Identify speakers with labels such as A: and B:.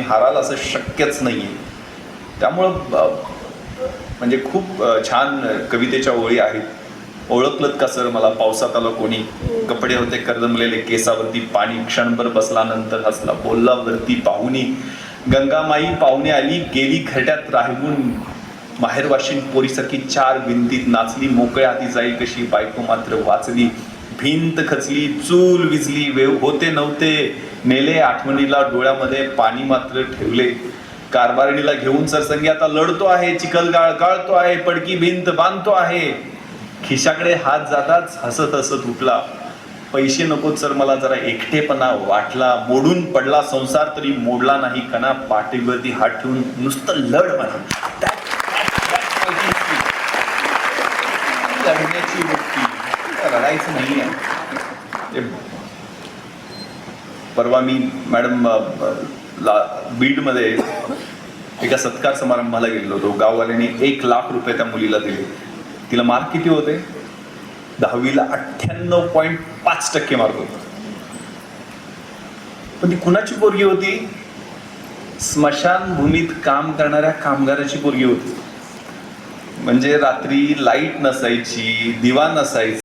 A: हाराल असं शक्यच नाहीये. त्यामुळं म्हणजे खूप छान कवितेच्या ओळी आहेत. ओळखलत का सर? मला पावसात आलं कोणी? कपडे होते कर्दमलेले केसावरती पाणी क्षणभर बसल्यानंतर हसला बोलला वरती पाहुणी. गंगामाई पाहुणे आली गेली घरट्यात राहून. माहेरवाशीन पोरीसारखी चार भिंतीत नाचली मोकळ्या हाती जाई कशी बायको मात्र वाचली. भिंत खचली चूल विजली वेव होते नव्हते नेले आठवणीला डोळ्यामध्ये पाणी मात्र ठेवले कारभारणीला घेऊन सरसंगी आता लढतो आहे चिखल गाळ गाळतो आहे पडकी भिंत बांधतो आहे खिशाकडे हात जाताच हसत हसत उठला पैसे नकोत सर मला जरा एकटेपणा वाटला मोडून पडला संसार तरी मोडला नाही कणा पाठीवरती हात ठेवून नुसतं लढ म्हणा लढण्याची वृत्ती रडायचं नाही आहे परवा मी मॅडम ला बीडमध्ये एका सत्कार समारंभाला गेलेलो होतो. गाववाल्यांनी एक लाख रुपये त्या मुलीला दिले. तिला मार्क किती होते? दहावीला अठ्ठ्याण्णव पॉईंट पाच टक्के मार्क होते. पण ती कुणाची पोरगी होती? स्मशानभूमीत काम करणाऱ्या कामगाराची पोरगी होती. म्हणजे रात्री लाइट नसायची दिवा नसायचा